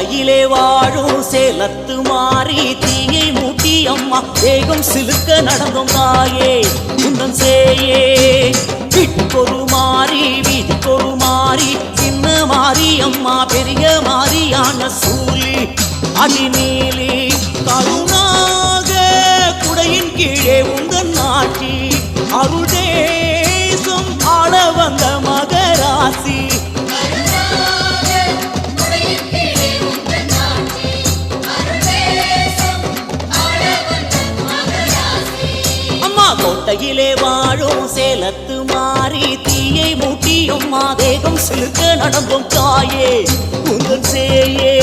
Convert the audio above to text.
கோட்டையிலே வாழும் சேலத்து மாறி தீயை மூட்டி அம்மா வேகம் சிலுக்க நடந்தோம் தாயே உந்தன் சேயே. வீட்டுக்கொரு மாறி வீட்டுக்கொரு மாறி சின்ன மாறி அம்மா பெரிய மாறியான சூலி அடிநீலி கருணாக குடையின் கீழே உங்கள் நாட்டி அருள் கோட்டையிலே வாழும் சேலத்து மாறி தீயை மூட்டியும் மாதேகம் சிலுக்க நடந்தும் தாயே உங்கள் சேயே.